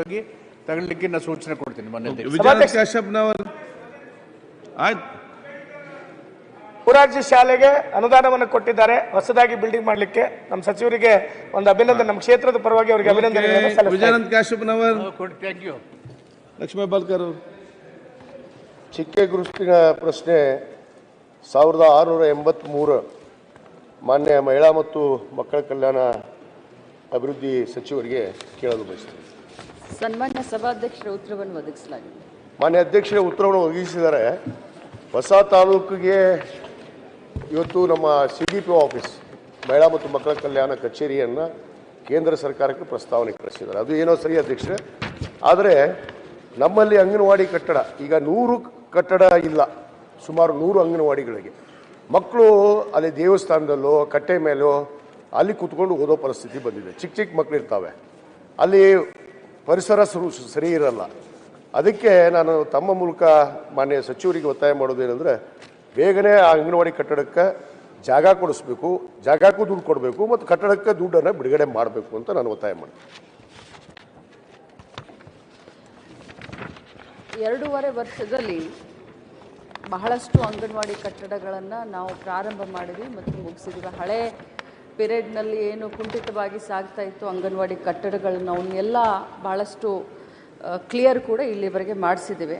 ಹೋಗಿ ತಗೊಳ್ಳಿಕ್ಕೆ ನಾನು ಸೂಚನೆ ಕೊಡ್ತೀನಿ ಮೊನ್ನೆ ಕಾಶ್ಯಪ್ನವರ್ ಆಯ್ತು. ಶಾಲೆಗೆ ಅನುದಾನವನ್ನು ಕೊಟ್ಟಿದ್ದಾರೆ. ಹೊಸದಾಗಿ ಬಿಲ್ಡಿಂಗ್ ಮಾಡಲಿಕ್ಕೆ ನಮ್ಮ ಸಚಿವರಿಗೆ ಒಂದು ಅಭಿನಂದನೆ. ನಮ್ಮ ಕ್ಷೇತ್ರದ ಪರವಾಗಿ ಅವರಿಗೆ ಅಭಿನಂದನೆ. ವಿಜಯಾನಂದ ಕಾಶ್ಯಪ್ನವರ್ ಲಕ್ಷ್ಮೀ ಬಾಲ್ಕರ್ ಅವರು. ಚಿಕ್ಕೆ ಗುರುತಿನ ಪ್ರಶ್ನೆ ಸಾವಿರದ ಆರುನೂರ ಎಂಬತ್ತ್ಮೂರು ಮಾನ್ಯ ಮಹಿಳಾ ಮತ್ತು ಮಕ್ಕಳ ಕಲ್ಯಾಣ ಅಭಿವೃದ್ಧಿ ಸಚಿವರಿಗೆ ಕೇಳಲು ಬಯಸ್ತೇನೆ. ಸನ್ಮಾನ್ಯ ಸಭಾಧ್ಯಕ್ಷರ ಉತ್ತರವನ್ನು ಒದಗಿಸಲಾಗಿದೆ. ಮಾನ್ಯ ಅಧ್ಯಕ್ಷರ, ಉತ್ತರವನ್ನು ಒದಗಿಸಿದರೆ ಹೊಸ ತಾಲೂಕಿಗೆ ಇವತ್ತು ನಮ್ಮ ಸಿ ಡಿ ಪಿ ಆಫೀಸ್, ಮಹಿಳಾ ಮತ್ತು ಮಕ್ಕಳ ಕಲ್ಯಾಣ ಕಚೇರಿಯನ್ನು ಕೇಂದ್ರ ಸರ್ಕಾರಕ್ಕೆ ಪ್ರಸ್ತಾವನೆ ಕಳಿಸಿದ್ದಾರೆ. ಅದು ಏನೋ ಸರಿ ಅಧ್ಯಕ್ಷರೇ. ಆದರೆ ನಮ್ಮಲ್ಲಿ ಅಂಗನವಾಡಿ ಕಟ್ಟಡ, ಈಗ ನೂರು ಕಟ್ಟಡ ಇಲ್ಲ, ಸುಮಾರು ನೂರು ಅಂಗನವಾಡಿಗಳಿಗೆ. ಮಕ್ಕಳು ಅಲ್ಲಿ ದೇವಸ್ಥಾನದಲ್ಲೋ, ಕಟ್ಟೆ ಮೇಲೋ, ಅಲ್ಲಿ ಕೂತ್ಕೊಂಡು ಓದೋ ಪರಿಸ್ಥಿತಿ ಬಂದಿದೆ. ಚಿಕ್ಕ ಚಿಕ್ಕ ಮಕ್ಕಳು ಇರ್ತಾವೆ ಅಲ್ಲಿ ಪರಿಸರ ಸರು- ಇರಲ್ಲ. ಅದಕ್ಕೆ ನಾನು ತಮ್ಮ ಮೂಲಕ ಮಾನ್ಯ ಸಚಿವರಿಗೆ ಒತ್ತಾಯ ಮಾಡೋದು ಏನಂದರೆ, ಬೇಗನೆ ಆ ಅಂಗನವಾಡಿ ಕಟ್ಟಡಕ್ಕೆ ಜಾಗ ಕೊಡಿಸ್ಬೇಕು, ಜಾಗಕ್ಕೂ ದುಡ್ಡು ಕೊಡಬೇಕು ಮತ್ತು ಕಟ್ಟಡಕ್ಕೆ ದುಡ್ಡನ್ನು ಬಿಡುಗಡೆ ಮಾಡಬೇಕು ಅಂತ ನಾನು ಒತ್ತಾಯ ಮಾಡ್ತೀನಿ. ಎರಡೂವರೆ ವರ್ಷದಲ್ಲಿ ಬಹಳಷ್ಟು ಅಂಗನವಾಡಿ ಕಟ್ಟಡಗಳನ್ನು ನಾವು ಪ್ರಾರಂಭ ಮಾಡಿದ್ವಿ ಮತ್ತು ಮುಗಿಸಿದ್ವಿ. ಹಳೆ ಪಿರಿಯಡ್ನಲ್ಲಿ ಏನು ಕುಂಠಿತವಾಗಿ ಸಾಗ್ತಾ ಇತ್ತು ಅಂಗನವಾಡಿ ಕಟ್ಟಡಗಳನ್ನು ಅವನ್ನೆಲ್ಲ ಭಾಳಷ್ಟು ಕ್ಲಿಯರ್ ಕೂಡ ಇಲ್ಲಿವರೆಗೆ ಮಾಡಿಸಿದ್ದೇವೆ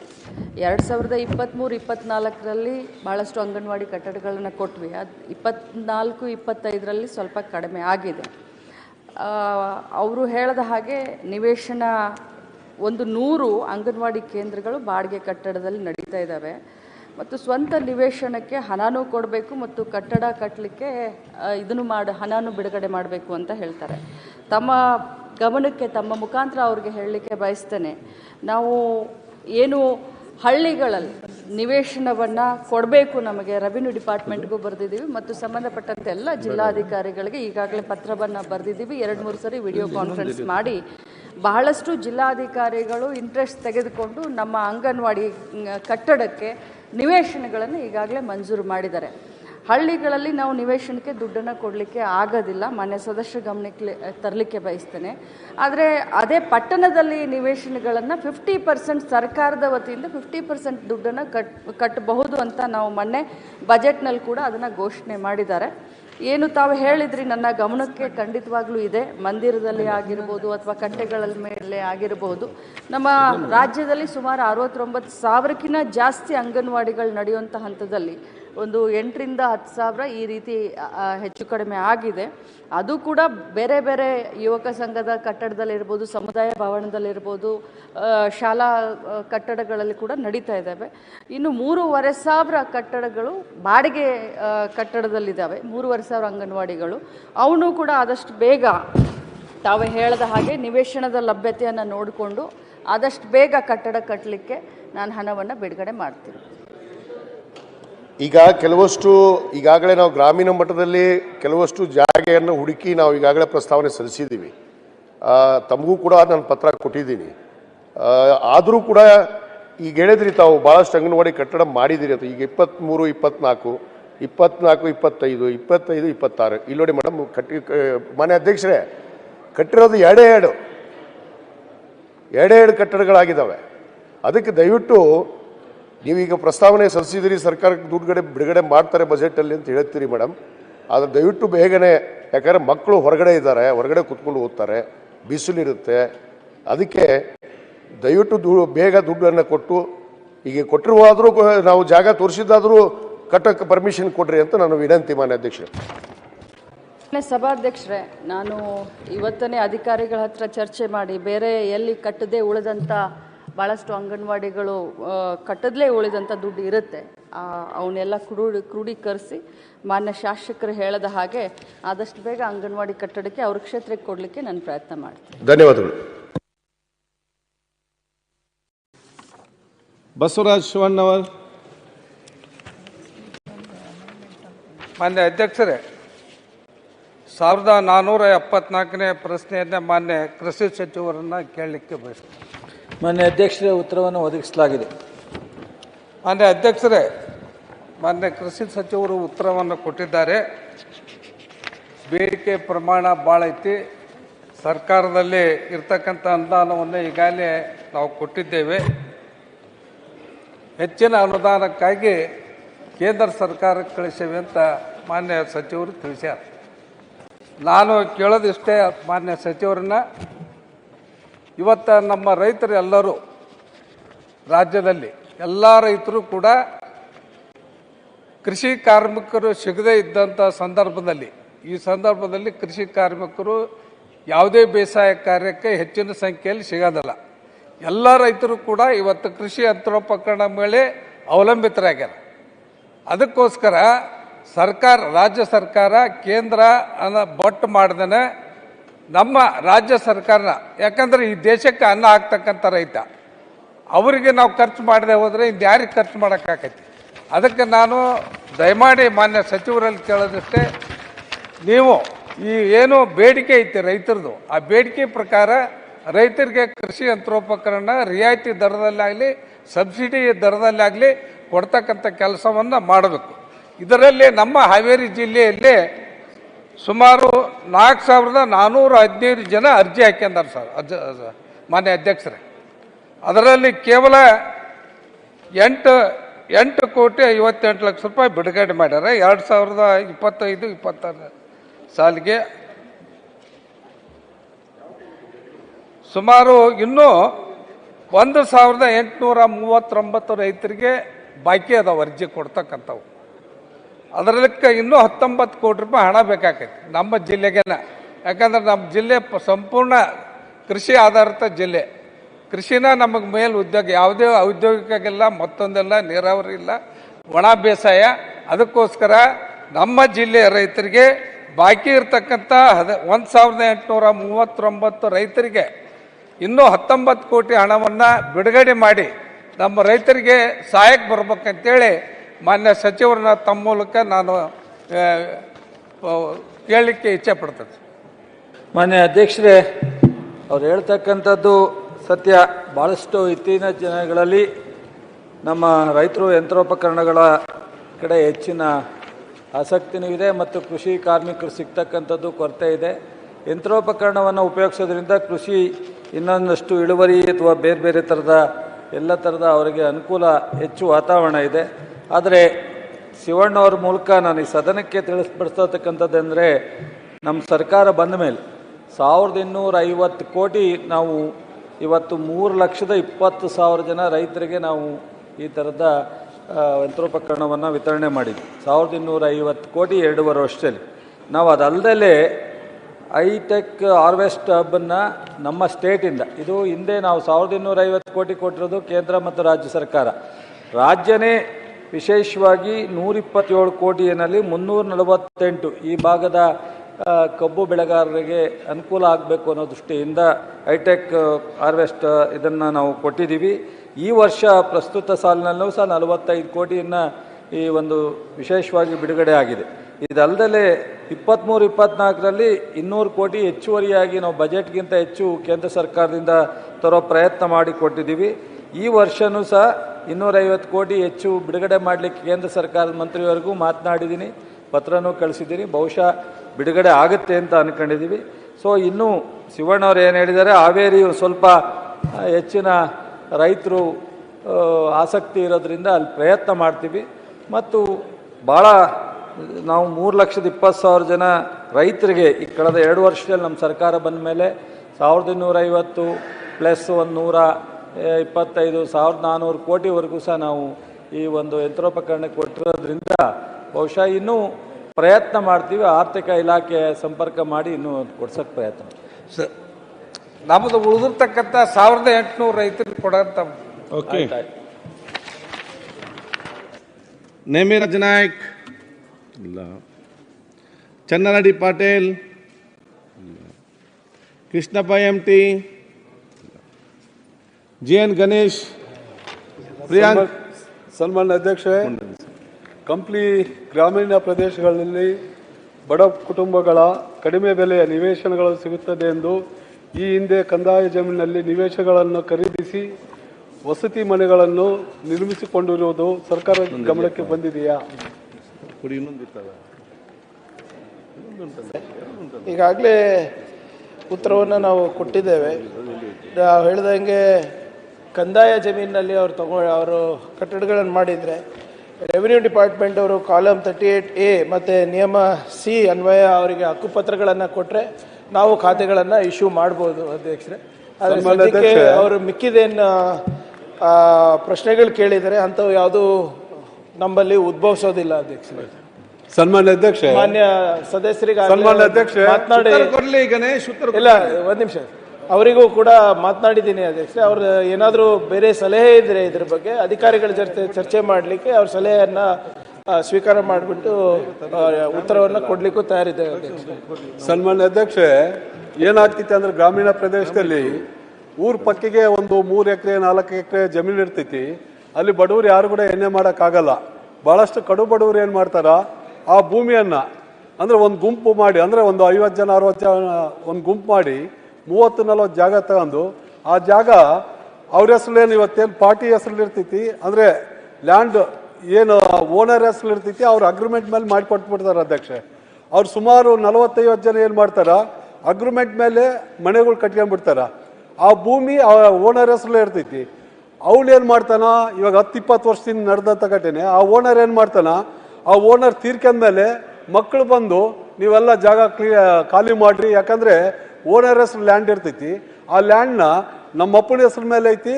ಎರಡು ಸಾವಿರದ ಇಪ್ಪತ್ತ್ಮೂರು ಇಪ್ಪತ್ತ್ನಾಲ್ಕರಲ್ಲಿ ಭಾಳಷ್ಟು ಅಂಗನವಾಡಿ ಕಟ್ಟಡಗಳನ್ನು ಕೊಟ್ವಿ. ಅದು ಇಪ್ಪತ್ತ್ನಾಲ್ಕು ಇಪ್ಪತ್ತೈದರಲ್ಲಿ ಸ್ವಲ್ಪ ಕಡಿಮೆ ಆಗಿದೆ. ಅವರು ಹೇಳಿದ ಹಾಗೆ ನಿವೇಶನ ಒಂದು ನೂರು ಅಂಗನವಾಡಿ ಕೇಂದ್ರಗಳು ಬಾಡಿಗೆ ಕಟ್ಟಡದಲ್ಲಿ ನಡೀತಾ ಇದ್ದಾವೆ ಮತ್ತು ಸ್ವಂತ ನಿವೇಶನಕ್ಕೆ ಹಣನೂ ಕೊಡಬೇಕು ಮತ್ತು ಕಟ್ಟಡ ಕಟ್ಟಲಿಕ್ಕೆ ಇದನ್ನು ಮಾಡಿ ಹಣನೂ ಬಿಡುಗಡೆ ಮಾಡಬೇಕು ಅಂತ ಹೇಳ್ತಾರೆ. ತಮ್ಮ ಗಮನಕ್ಕೆ ತಮ್ಮ ಮುಖಾಂತರ ಅವ್ರಿಗೆ ಹೇಳಲಿಕ್ಕೆ ಬಯಸ್ತೇನೆ. ನಾವು ಏನು ಹಳ್ಳಿಗಳಲ್ಲಿ ನಿವೇಶನವನ್ನು ಕೊಡಬೇಕು ನಮಗೆ ರೆವಿನ್ಯೂ ಡಿಪಾರ್ಟ್ಮೆಂಟ್ಗೂ ಬರೆದಿದ್ದೀವಿ ಮತ್ತು ಸಂಬಂಧಪಟ್ಟಂತೆ ಎಲ್ಲ ಜಿಲ್ಲಾಧಿಕಾರಿಗಳಿಗೆ ಈಗಾಗಲೇ ಪತ್ರವನ್ನು ಬರೆದಿದ್ದೀವಿ. ಎರಡು ಮೂರು ಸರಿ ವಿಡಿಯೋ ಕಾನ್ಫರೆನ್ಸ್ ಮಾಡಿ ಬಹಳಷ್ಟು ಜಿಲ್ಲಾಧಿಕಾರಿಗಳು ಇಂಟ್ರೆಸ್ಟ್ ತೆಗೆದುಕೊಂಡು ನಮ್ಮ ಅಂಗನವಾಡಿ ಕಟ್ಟಡಕ್ಕೆ ನಿವೇಶನಗಳನ್ನು ಈಗಾಗಲೇ ಮಂಜೂರು ಮಾಡಿದ್ದಾರೆ. ಹಳ್ಳಿಗಳಲ್ಲಿ ನಾವು ನಿವೇಶನಕ್ಕೆ ದುಡ್ಡನ್ನು ಕೊಡಲಿಕ್ಕೆ ಆಗೋದಿಲ್ಲ. ಮನೆ ಸದಸ್ಯರ ಗಮನಕ್ಕೆ ತರಲಿಕ್ಕೆ ಬಯಸ್ತೇನೆ. ಆದರೆ ಅದೇ ಪಟ್ಟಣದಲ್ಲಿ ನಿವೇಶನಗಳನ್ನು ಫಿಫ್ಟಿ ಪರ್ಸೆಂಟ್ ಸರ್ಕಾರದ ವತಿಯಿಂದ ಫಿಫ್ಟಿ ಪರ್ಸೆಂಟ್ ದುಡ್ಡನ್ನು ಕಟ್, ಕಟ್ಟಬಹುದು ಅಂತ ನಾವು ಮೊನ್ನೆ ಬಜೆಟ್ನಲ್ಲಿ ಕೂಡ ಅದನ್ನು ಘೋಷಣೆ ಮಾಡಿದ್ದಾರೆ. ಏನು ತಾವು ಹೇಳಿದ್ರಿ, ನನ್ನ ಗಮನಕ್ಕೆ ಖಂಡಿತವಾಗ್ಲೂ ಇದೆ. ಮಂದಿರದಲ್ಲಿ ಆಗಿರ್ಬೋದು ಅಥವಾ ಕಟ್ಟೆಗಳ ಮೇಲೆ ಆಗಿರಬಹುದು ನಮ್ಮ ರಾಜ್ಯದಲ್ಲಿ ಸುಮಾರು ಅರವತ್ತೊಂಬತ್ತು ಸಾವಿರಕ್ಕಿಂತ ಜಾಸ್ತಿ ಅಂಗನವಾಡಿಗಳು ನಡೆಯುವಂಥ ಹಂತದಲ್ಲಿ ಒಂದು ಎಂಟರಿಂದ ಹತ್ತು ಸಾವಿರ ಈ ರೀತಿ ಹೆಚ್ಚು ಕಡಿಮೆ ಆಗಿದೆ. ಅದು ಕೂಡ ಬೇರೆ ಬೇರೆ ಯುವಕ ಸಂಘದ ಕಟ್ಟಡದಲ್ಲಿರ್ಬೋದು, ಸಮುದಾಯ ಭವನದಲ್ಲಿರ್ಬೋದು ಶಾಲಾ ಕಟ್ಟಡಗಳಲ್ಲಿ ಕೂಡ ನಡೀತಾ ಇದ್ದಾವೆ. ಇನ್ನು ಮೂರುವರೆ ಸಾವಿರ ಕಟ್ಟಡಗಳು ಬಾಡಿಗೆ ಕಟ್ಟಡದಲ್ಲಿದ್ದಾವೆ. ಮೂರುವರೆ ಸಾವಿರ ಅಂಗನವಾಡಿಗಳು. ಅವನು ಕೂಡ ಆದಷ್ಟು ಬೇಗ, ತಾವೇ ಹೇಳಿದ ಹಾಗೆ ನಿವೇಶನದ ಲಭ್ಯತೆಯನ್ನು ನೋಡಿಕೊಂಡು ಆದಷ್ಟು ಬೇಗ ಕಟ್ಟಡ ಕಟ್ಟಲಿಕ್ಕೆ ನಾನು ಹಣವನ್ನು ಬಿಡುಗಡೆ ಮಾಡ್ತೀನಿ. ಈಗ ಕೆಲವಷ್ಟು ಈಗಾಗಲೇ ನಾವು ಗ್ರಾಮೀಣ ಮಟ್ಟದಲ್ಲಿ ಕೆಲವಷ್ಟು ಜಾಗೆಯನ್ನು ಹುಡುಕಿ ನಾವು ಈಗಾಗಲೇ ಪ್ರಸ್ತಾವನೆ ಸಲ್ಲಿಸಿದ್ದೀವಿ. ತಮಗೂ ಕೂಡ ನಾನು ಪತ್ರ ಕೊಟ್ಟಿದ್ದೀನಿ. ಆದರೂ ಕೂಡ ಈಗ ಹೇಳಿದ್ರಿ ತಾವು ಭಾಳಷ್ಟು ಅಂಗನವಾಡಿ ಕಟ್ಟಡ ಮಾಡಿದ್ದೀರಿ ಅಂತ. ಈಗ ಇಪ್ಪತ್ತ್ಮೂರು ಇಪ್ಪತ್ನಾಲ್ಕು ಇಪ್ಪತ್ನಾಲ್ಕು ಇಪ್ಪತ್ತೈದು ಇಪ್ಪತ್ತೈದು, ಇಪ್ಪತ್ತಾರು. ಇಲ್ಲಿ ನೋಡಿ ಮೇಡಮ್, ಕಟ್ಟಿ ಮನೆ ಅಧ್ಯಕ್ಷರೇ, ಕಟ್ಟಿರೋದು ಎರಡೇ ಎರಡು. ಎರಡೇ ಎರಡು ಕಟ್ಟಡಗಳಾಗಿದ್ದಾವೆ. ಅದಕ್ಕೆ ದಯವಿಟ್ಟು ನೀವೀಗ ಪ್ರಸ್ತಾವನೆ ಸಲ್ಲಿಸಿದಿರಿ ಸರ್ಕಾರಕ್ಕೆ ದುಡ್ಡುಗಡೆ ಬಿಡುಗಡೆ ಮಾಡ್ತಾರೆ ಬಜೆಟಲ್ಲಿ ಅಂತ ಹೇಳ್ತೀರಿ ಮೇಡಮ್. ಆದರೆ ದಯವಿಟ್ಟು ಬೇಗನೆ, ಯಾಕಂದರೆ ಮಕ್ಕಳು ಹೊರಗಡೆ ಇದ್ದಾರೆ, ಹೊರಗಡೆ ಕೂತ್ಕೊಂಡು ಓದ್ತಾರೆ, ಬಿಸಿಲಿರುತ್ತೆ. ಅದಕ್ಕೆ ದಯವಿಟ್ಟು ದು, ಬೇಗ ದುಡ್ಡನ್ನು ಕೊಟ್ಟು ಈಗ ಕೊಟ್ಟಿರುವಾದರೂ ನಾವು ಜಾಗ ತೋರಿಸಿದ್ದಾದರೂ ಕಟ್ಟಕ್ಕೆ ಪರ್ಮಿಷನ್ ಕೊಡ್ರಿ ಅಂತ ನಾನು ವಿನಂತಿ ಮಾನ್ಯ ಅಧ್ಯಕ್ಷರೇ. ಸಭಾಧ್ಯಕ್ಷರೇ, ನಾನು ಇವತ್ತನೇ ಅಧಿಕಾರಿಗಳ ಹತ್ರ ಚರ್ಚೆ ಮಾಡಿ, ಬೇರೆ ಎಲ್ಲಿ ಕಟ್ಟದೆ ಉಳಿದಂಥ ಭಾಳಷ್ಟು ಅಂಗನವಾಡಿಗಳು ಕಟ್ಟದಲೇ ಉಳಿದಂಥ ದುಡ್ಡು ಇರುತ್ತೆ. ಆ, ಅವನ್ನೆಲ್ಲ ಕ್ರೂಡಿ ಕ್ರೂಢೀಕರಿಸಿ ಮಾನ್ಯ ಶಾಸಕರು ಹೇಳದ ಹಾಗೆ ಆದಷ್ಟು ಬೇಗ ಅಂಗನವಾಡಿ ಕಟ್ಟಡಕ್ಕೆ ಅವ್ರ ಕ್ಷೇತ್ರಕ್ಕೆ ಕೊಡಲಿಕ್ಕೆ ನಾನು ಪ್ರಯತ್ನ ಮಾಡ್ತೀನಿ. ಧನ್ಯವಾದಗಳು. ಬಸವರಾಜ್ ಶಿವಣ್ಣವರ್. ಮಾನ್ಯ ಅಧ್ಯಕ್ಷರೇ ಸಾವಿರದ ನಾನ್ನೂರ ಎಪ್ಪತ್ನಾಲ್ಕನೇ ಪ್ರಶ್ನೆಯನ್ನೇ ಮಾನ್ಯ ಕೃಷಿ ಸಚಿವರನ್ನು ಕೇಳಲಿಕ್ಕೆ ಬಯಸ್ತೀನಿ. ಮಾನ್ಯ ಅಧ್ಯಕ್ಷರೇ, ಉತ್ತರವನ್ನು ಒದಗಿಸಲಾಗಿದೆ. ಮಾನ್ಯ ಅಧ್ಯಕ್ಷರೇ, ಮಾನ್ಯ ಕೃಷಿ ಸಚಿವರು ಉತ್ತರವನ್ನು ಕೊಟ್ಟಿದ್ದಾರೆ. ಬೇಡಿಕೆ ಪ್ರಮಾಣ ಭಾಳ ಐತಿ. ಸರ್ಕಾರದಲ್ಲಿ ಇರ್ತಕ್ಕಂಥ ಅನುದಾನವನ್ನು ಈಗಾಗಲೇ ನಾವು ಕೊಟ್ಟಿದ್ದೇವೆ. ಹೆಚ್ಚಿನ ಅನುದಾನಕ್ಕಾಗಿ ಕೇಂದ್ರ ಸರ್ಕಾರಕ್ಕೆ ಕಳಿಸೇವೆ ಅಂತ ಮಾನ್ಯ ಸಚಿವರು ತಿಳಿಸ್ಯಾರ. ನಾನು ಕೇಳೋದಿಷ್ಟೇ ಮಾನ್ಯ ಸಚಿವರನ್ನ ಇವತ್ತು ನಮ್ಮ ರೈತರು ಎಲ್ಲರೂ ರಾಜ್ಯದಲ್ಲಿ ಎಲ್ಲ ರೈತರು ಕೂಡ ಕೃಷಿ ಕಾರ್ಮಿಕರು ಸಿಗದೇ ಇದ್ದಂಥ ಸಂದರ್ಭದಲ್ಲಿ, ಈ ಸಂದರ್ಭದಲ್ಲಿ ಕೃಷಿ ಕಾರ್ಮಿಕರು ಯಾವುದೇ ಬೇಸಾಯ ಕಾರ್ಯಕ್ಕೆ ಹೆಚ್ಚಿನ ಸಂಖ್ಯೆಯಲ್ಲಿ ಸಿಗೋದಿಲ್ಲ. ಎಲ್ಲ ರೈತರು ಕೂಡ ಇವತ್ತು ಕೃಷಿ ಯಂತ್ರೋಪಕರಣ ಮೇಲೆ ಅವಲಂಬಿತರಾಗ್ಯಾರ. ಅದಕ್ಕೋಸ್ಕರ ಸರ್ಕಾರ, ರಾಜ್ಯ ಸರ್ಕಾರ ಕೇಂದ್ರ ಅನ್ನ ಬಟ್ ಮಾಡ್ದೇ ನಮ್ಮ ರಾಜ್ಯ ಸರ್ಕಾರನ, ಯಾಕಂದ್ರೆ ಈ ದೇಶಕ್ಕೆ ಅನ್ನ ಆಗ್ತಕ್ಕಂಥ ರೈತ. ಅವರಿಗೆ ನಾವು ಖರ್ಚು ಮಾಡದೆ ಹೋದರೆ ಇನ್ಯಾರಿಗೆ ಖರ್ಚು ಮಾಡೋಕ್ಕಾಗೈತಿ ಅದಕ್ಕೆ ನಾನು ದಯಮಾಡಿ ಮಾನ್ಯ ಸಚಿವರಲ್ಲಿ ಕೇಳೋದಷ್ಟೇ, ನೀವು ಈ ಏನು ಬೇಡಿಕೆ ಐತಿ ರೈತರದು, ಆ ಬೇಡಿಕೆ ಪ್ರಕಾರ ರೈತರಿಗೆ ಕೃಷಿ ಯಂತ್ರೋಪಕರಣ, ರಿಯಾಯಿತಿ ದರದಲ್ಲಾಗಲಿ, ಸಬ್ಸಿಡಿ ದರದಲ್ಲಾಗಲಿ ಕೊಡ್ತಕ್ಕಂಥ ಕೆಲಸವನ್ನು ಮಾಡಬೇಕು. ಇದರಲ್ಲಿ ನಮ್ಮ ಹಾವೇರಿ ಜಿಲ್ಲೆಯಲ್ಲಿ ಸುಮಾರು ನಾಲ್ಕು ಸಾವಿರದ ನಾನ್ನೂರ ಹದಿನೈದು ಜನ ಅರ್ಜಿ ಹಾಕ್ಯಂದಾರೆ ಸರ್ ಅಜ್ಜ ಮಾನ್ಯ ಅಧ್ಯಕ್ಷರೇ. ಅದರಲ್ಲಿ ಕೇವಲ ಎಂಟು ಎಂಟು ಕೋಟಿ ಐವತ್ತೆಂಟು ಲಕ್ಷ ರೂಪಾಯಿ ಬಿಡುಗಡೆ ಮಾಡ್ಯಾರ. ಎರಡು ಸಾವಿರದ ಇಪ್ಪತ್ತೈದು, ಇಪ್ಪತ್ತಾರು ಸಾಲಿಗೆ ಸುಮಾರು ಇನ್ನೂ ಒಂದು ಸಾವಿರದ ಎಂಟುನೂರ ಮೂವತ್ತೊಂಬತ್ತು ರೈತರಿಗೆ ಬಾಕಿ ಅದಾವೆ, ಅರ್ಜಿ ಕೊಡ್ತಕ್ಕಂಥವು. ಅದರಕ್ಕೆ ಇನ್ನೂ ಹತ್ತೊಂಬತ್ತು ಕೋಟಿ ರೂಪಾಯಿ ಹಣ ಬೇಕಾಕೈತಿ ನಮ್ಮ ಜಿಲ್ಲೆಗೆನ ಯಾಕಂದ್ರೆ ನಮ್ಮ ಜಿಲ್ಲೆ ಸಂಪೂರ್ಣ ಕೃಷಿ ಆಧಾರಿತ ಜಿಲ್ಲೆ. ಕೃಷಿನ ನಮಗೆ ಮೇಲ್ ಉದ್ಯೋಗ, ಯಾವುದೇ ಔದ್ಯೋಗಿಕಾಗಿಲ್ಲ ಮತ್ತೊಂದೆಲ್ಲ ನೀರಾವರಿ ಇಲ್ಲ, ಒಣ ಬೇಸಾಯ. ಅದಕ್ಕೋಸ್ಕರ ನಮ್ಮ ಜಿಲ್ಲೆಯ ರೈತರಿಗೆ ಬಾಕಿ ಇರತಕ್ಕಂಥ ಹದ, ಒಂದು ಸಾವಿರದ ಎಂಟುನೂರ ಮೂವತ್ತೊಂಬತ್ತು ರೈತರಿಗೆ ಇನ್ನೂ ಹತ್ತೊಂಬತ್ತು ಕೋಟಿ ಹಣವನ್ನು ಬಿಡುಗಡೆ ಮಾಡಿ ನಮ್ಮ ರೈತರಿಗೆ ಸಹಾಯಕ್ಕೆ ಬರ್ಬೇಕಂತೇಳಿ ಮಾನ್ಯ ಸಚಿವರನ್ನ ತಮ್ಮ ಮೂಲಕ ನಾನು ಕೇಳಲಿಕ್ಕೆ ಇಚ್ಛೆ ಪಡ್ತೇನೆ. ಮಾನ್ಯ ಅಧ್ಯಕ್ಷರೇ, ಅವ್ರು ಹೇಳ್ತಕ್ಕಂಥದ್ದು ಸತ್ಯ. ಭಾಳಷ್ಟು ಇತ್ತೀನ ದಿನಗಳಲ್ಲಿ ನಮ್ಮ ರೈತರು ಯಂತ್ರೋಪಕರಣಗಳ ಕಡೆ ಹೆಚ್ಚಿನ ಆಸಕ್ತಿನೂ ಇದೆ ಮತ್ತು ಕೃಷಿ ಕಾರ್ಮಿಕರು ಸಿಗ್ತಕ್ಕಂಥದ್ದು ಕೊರತೆ ಇದೆ. ಯಂತ್ರೋಪಕರಣವನ್ನು ಉಪಯೋಗಿಸೋದ್ರಿಂದ ಕೃಷಿ ಇನ್ನೊಂದಷ್ಟು ಇಳುವರಿ ಅಥವಾ ಬೇರೆ ಬೇರೆ ಥರದ ಎಲ್ಲ ಥರದ ಅವರಿಗೆ ಅನುಕೂಲ ಹೆಚ್ಚು ವಾತಾವರಣ ಇದೆ. ಆದರೆ ಶಿವಣ್ಣವ್ರ ಮೂಲಕ ನಾನು ಈ ಸದನಕ್ಕೆ ತಿಳಿಸ್ಪಡಿಸ್ತಕ್ಕಂಥದ್ದೆಂದರೆ ನಮ್ಮ ಸರ್ಕಾರ ಬಂದ ಮೇಲೆ ಸಾವಿರದ ಇನ್ನೂರ ಐವತ್ತು ಕೋಟಿ ನಾವು ಇವತ್ತು ಮೂರು ಲಕ್ಷದ ಇಪ್ಪತ್ತು ಸಾವಿರ ಜನ ರೈತರಿಗೆ ನಾವು ಈ ಥರದ ಯಂತ್ರೋಪಕರಣವನ್ನು ವಿತರಣೆ ಮಾಡಿದ್ವಿ. ಸಾವಿರದ ಇನ್ನೂರ ಐವತ್ತು ಕೋಟಿ ಎರಡೂವರೆ ವರ್ಷದಲ್ಲಿ. ನಾವು ಅದಲ್ಲದೆ ಐಟೆಕ್ ಹಾರ್ವೆಸ್ಟ್ ಹಬ್ಬನ್ನು ನಮ್ಮ ಸ್ಟೇಟಿಂದ, ಇದು ಹಿಂದೆ ನಾವು ಸಾವಿರದ ಇನ್ನೂರ ಐವತ್ತು ಕೋಟಿ ಕೊಟ್ಟಿರೋದು ಕೇಂದ್ರ ಮತ್ತು ರಾಜ್ಯ ಸರ್ಕಾರ. ರಾಜ್ಯನೇ ವಿಶೇಷವಾಗಿ ನೂರಿಪ್ಪತ್ತೇಳು ಕೋಟಿಯಲ್ಲಿ ಮುನ್ನೂರ ನಲವತ್ತೆಂಟು ಈ ಭಾಗದ ಕಬ್ಬು ಬೆಳೆಗಾರರಿಗೆ ಅನುಕೂಲ ಆಗಬೇಕು ಅನ್ನೋ ದೃಷ್ಟಿಯಿಂದ ಹೈಟೆಕ್ ಹಾರ್ವೆಸ್ಟ್, ಇದನ್ನು ನಾವು ಕೊಟ್ಟಿದ್ದೀವಿ. ಈ ವರ್ಷ ಪ್ರಸ್ತುತ ಸಾಲಿನಲ್ಲೂ ಸಹ ನಲವತ್ತೈದು ಕೋಟಿಯನ್ನು ಈ ಒಂದು ವಿಶೇಷವಾಗಿ ಬಿಡುಗಡೆ ಆಗಿದೆ. ಇದಲ್ಲದೆ ಇಪ್ಪತ್ತ್ಮೂರು ಇಪ್ಪತ್ನಾಲ್ಕರಲ್ಲಿ ಇನ್ನೂರು ಕೋಟಿ ಹೆಚ್ಚುವರಿಯಾಗಿ ನಾವು ಬಜೆಟ್ಗಿಂತ ಹೆಚ್ಚು ಕೇಂದ್ರ ಸರ್ಕಾರದಿಂದ ತರೋ ಪ್ರಯತ್ನ ಮಾಡಿ ಕೊಟ್ಟಿದ್ದೀವಿ ಈ ವರ್ಷನೂ ಸಹ ಇನ್ನೂರೈವತ್ತು ಕೋಟಿ ಹೆಚ್ಚು ಬಿಡುಗಡೆ ಮಾಡಲಿಕ್ಕೆ ಕೇಂದ್ರ ಸರ್ಕಾರದ ಮಂತ್ರಿವರೆಗೂ ಮಾತನಾಡಿದ್ದೀನಿ, ಪತ್ರನೂ ಕಳಿಸಿದ್ದೀನಿ. ಬಹುಶಃ ಬಿಡುಗಡೆ ಆಗುತ್ತೆ ಅಂತ ಅಂದ್ಕೊಂಡಿದ್ದೀವಿ ಸೊ ಇನ್ನೂ ಶಿವಣ್ಣವ್ರು ಏನು ಹೇಳಿದ್ದಾರೆ ಹಾವೇರಿ ಸ್ವಲ್ಪ ಹೆಚ್ಚಿನ ರೈತರು ಆಸಕ್ತಿ ಇರೋದ್ರಿಂದ ಅಲ್ಲಿ ಪ್ರಯತ್ನ ಮಾಡ್ತೀವಿ. ಮತ್ತು ಭಾಳ ನಾವು ಮೂರು ಲಕ್ಷದ ಇಪ್ಪತ್ತು ಸಾವಿರ ಜನ ರೈತರಿಗೆ ಈ ಕಳೆದ ಎರಡು ವರ್ಷದಲ್ಲಿ ನಮ್ಮ ಸರ್ಕಾರ ಬಂದ ಮೇಲೆ ಸಾವಿರದ ಇನ್ನೂರೈವತ್ತು ಪ್ಲಸ್ ಒಂದು ನೂರ ಇಪ್ಪತ್ತೈದು ಸಾವಿರದ ನಾನ್ನೂರು ಕೋಟಿವರೆಗೂ ಸಹ ನಾವು ಈ ಒಂದು ಯಂತ್ರೋಪಕರಣ ಕೊಟ್ಟಿರೋದ್ರಿಂದ ಬಹುಶಃ ಇನ್ನೂ ಪ್ರಯತ್ನ ಮಾಡ್ತೀವಿ. ಆರ್ಥಿಕ ಇಲಾಖೆ ಸಂಪರ್ಕ ಮಾಡಿ ಇನ್ನೂ ಕೊಡ್ಸೋಕ್ಕೆ ಪ್ರಯತ್ನ. ಸರ್ ಸ ನಮ್ಮದು ಉಳಿದಿರ್ತಕ್ಕಂಥ ಸಾವಿರದ ಎಂಟುನೂರು ರೈತರಿಗೆ ಕೊಡೋಂಥ ಓಕೆ ನೇಮಿ ನಾಯ್ಕ್ ಇಲ್ಲ. Channareddy Patil. Krishnappa M T. G N Ganesh Priyank ಸನ್ಮಾನ್ಯ ಅಧ್ಯಕ್ಷರೇ ಕಂಪ್ಲಿ ಗ್ರಾಮೀಣ ಪ್ರದೇಶಗಳಲ್ಲಿ ಬಡ ಕುಟುಂಬಗಳ ಕಡಿಮೆ ಬೆಲೆಯ ನಿವೇಶನಗಳು ಸಿಗುತ್ತದೆ ಎಂದು ಈ ಹಿಂದೆ ಕಂದಾಯ ಜಮೀನಿನಲ್ಲಿ ನಿವೇಶಗಳನ್ನು ಖರೀದಿಸಿ ವಸತಿ ಮನೆಗಳನ್ನು ನಿರ್ಮಿಸಿಕೊಂಡಿರುವುದು ಸರ್ಕಾರ ಗಮನಕ್ಕೆ ಬಂದಿದೆಯಾ? ಈಗಾಗಲೇ ಉತ್ತರವನ್ನು ನಾವು ಕೊಟ್ಟಿದ್ದೇವೆ. ನಾವು ಹೇಳ್ದಂಗೆ ಕಂದಾಯ ಜಮೀನಿನಲ್ಲಿ ಅವರು ತಗೋ ಅವರು ಕಟ್ಟಡಗಳನ್ನು ಮಾಡಿದರೆ ರೆವಿನ್ಯೂ ಡಿಪಾರ್ಟ್ಮೆಂಟ್ ಅವರು ಕಾಲಮ್ ತರ್ಟಿ ಏಟ್ ಎ ಮತ್ತು ನಿಯಮ ಸಿ ಅನ್ವಯ ಅವರಿಗೆ ಹಕ್ಕುಪತ್ರಗಳನ್ನು ಕೊಟ್ಟರೆ ನಾವು ಖಾತೆಗಳನ್ನು ಇಶ್ಯೂ ಮಾಡ್ಬೋದು ಅಧ್ಯಕ್ಷರೇ. ಆದರೆ ಸದ್ಯಕ್ಕೆ ಅವರು ಮಿಕ್ಕಿದೇನು ಪ್ರಶ್ನೆಗಳು ಕೇಳಿದರೆ ಅಂಥವು ಯಾವುದು ನಮ್ಮಲ್ಲಿ ಉದ್ಭವಿಸೋದಿಲ್ಲ ಅಧ್ಯಕ್ಷರೇ. ಸನ್ಮಾನ್ಯ ಅಧ್ಯಕ್ಷ ಮಾನ್ಯ ಸದಸ್ಯರಿಗೆ ಮಾತನಾಡಿ ಇಲ್ಲ ಒಂದು ನಿಮಿಷ. ಅವರಿಗೂ ಕೂಡ ಮಾತನಾಡಿದ್ದೀನಿ ಅಧ್ಯಕ್ಷ ಅವ್ರ ಏನಾದರೂ ಬೇರೆ ಸಲಹೆ ಇದ್ರೆ ಇದ್ರ ಬಗ್ಗೆ ಅಧಿಕಾರಿಗಳ ಜೊತೆ ಚರ್ಚೆ ಮಾಡಲಿಕ್ಕೆ ಅವ್ರ ಸಲಹೆಯನ್ನು ಸ್ವೀಕಾರ ಮಾಡಿಬಿಟ್ಟು ಉತ್ತರವನ್ನು ಕೊಡಲಿಕ್ಕೂ ಅಧ್ಯಕ್ಷ ಸನ್ಮಾನ್ಯ ಅಧ್ಯಕ್ಷೆ ಏನಾಗ್ತಿತ್ತು ಅಂದ್ರೆ ಗ್ರಾಮೀಣ ಪ್ರದೇಶದಲ್ಲಿ ಊರ್ ಪಕ್ಕಿಗೆ ಒಂದು ಮೂರು ಎಕರೆ, ನಾಲ್ಕು ಎಕರೆ ಜಮೀನು ಇರ್ತೈತಿ. ಅಲ್ಲಿ ಬಡವರು ಯಾರು ಕೂಡ ಎಣ್ಣೆ ಮಾಡೋಕ್ಕಾಗಲ್ಲ ಭಾಳಷ್ಟು ಕಡು ಬಡವರು ಏನು ಮಾಡ್ತಾರ, ಆ ಭೂಮಿಯನ್ನು ಅಂದರೆ ಒಂದು ಗುಂಪು ಮಾಡಿ, ಅಂದರೆ ಒಂದು ಐವತ್ತು ಜನ ಅರವತ್ತು ಜನ ಒಂದು ಗುಂಪು ಮಾಡಿ ಮೂವತ್ತು ನಲ್ವತ್ತು ಜಾಗ ತಗೊಂಡು, ಆ ಜಾಗ ಅವ್ರ ಹೆಸರೇನು ಇವತ್ತೇನು ಪಾರ್ಟಿ ಹೆಸರಲ್ಲಿ ಇರ್ತೈತಿ, ಅಂದ್ರೆ ಲ್ಯಾಂಡ್ ಏನು ಓನರ್ ಹೆಸರು ಇರ್ತೈತಿ, ಅವ್ರ ಅಗ್ರಿಮೆಂಟ್ ಮೇಲೆ ಮಾಡಿಕೊಟ್ಬಿಡ್ತಾರೆ ಅಧ್ಯಕ್ಷ. ಅವ್ರು ಸುಮಾರು ನಲವತ್ತೈವತ್ತು ಜನ ಏನು ಮಾಡ್ತಾರೆ ಅಗ್ರಿಮೆಂಟ್ ಮೇಲೆ ಮನೆಗಳು ಕಟ್ಕೊಂಡ್ಬಿಡ್ತಾರೆ. ಆ ಭೂಮಿ ಆ ಓನರ್ ಹೆಸರಲ್ಲೇ ಇರ್ತೈತಿ. ಅವ್ಳು ಏನು ಮಾಡ್ತಾನ, ಇವಾಗ ಹತ್ತು ಇಪ್ಪತ್ತು ವರ್ಷದಿಂದ ನಡೆದಂಥ ಘಟನೆ, ಆ ಓನರ್ ಏನು ಮಾಡ್ತಾನ, ಆ ಓನರ್ ತೀರ್ಕೊಂಡ್ಮೇಲೆ ಮಕ್ಕಳು ಬಂದು ನೀವೆಲ್ಲ ಜಾಗ ಕ್ಲೀ ಖಾಲಿ ಮಾಡಿರಿ, ಯಾಕಂದ್ರೆ ಓನರ್ ಹೆಸರು ಲ್ಯಾಂಡ್ ಇರ್ತೈತಿ. ಆ ಲ್ಯಾಂಡ್ನ ನಮ್ಮ ಅಪ್ಪನ ಹೆಸರು ಮೇಲೆ ಐತಿ,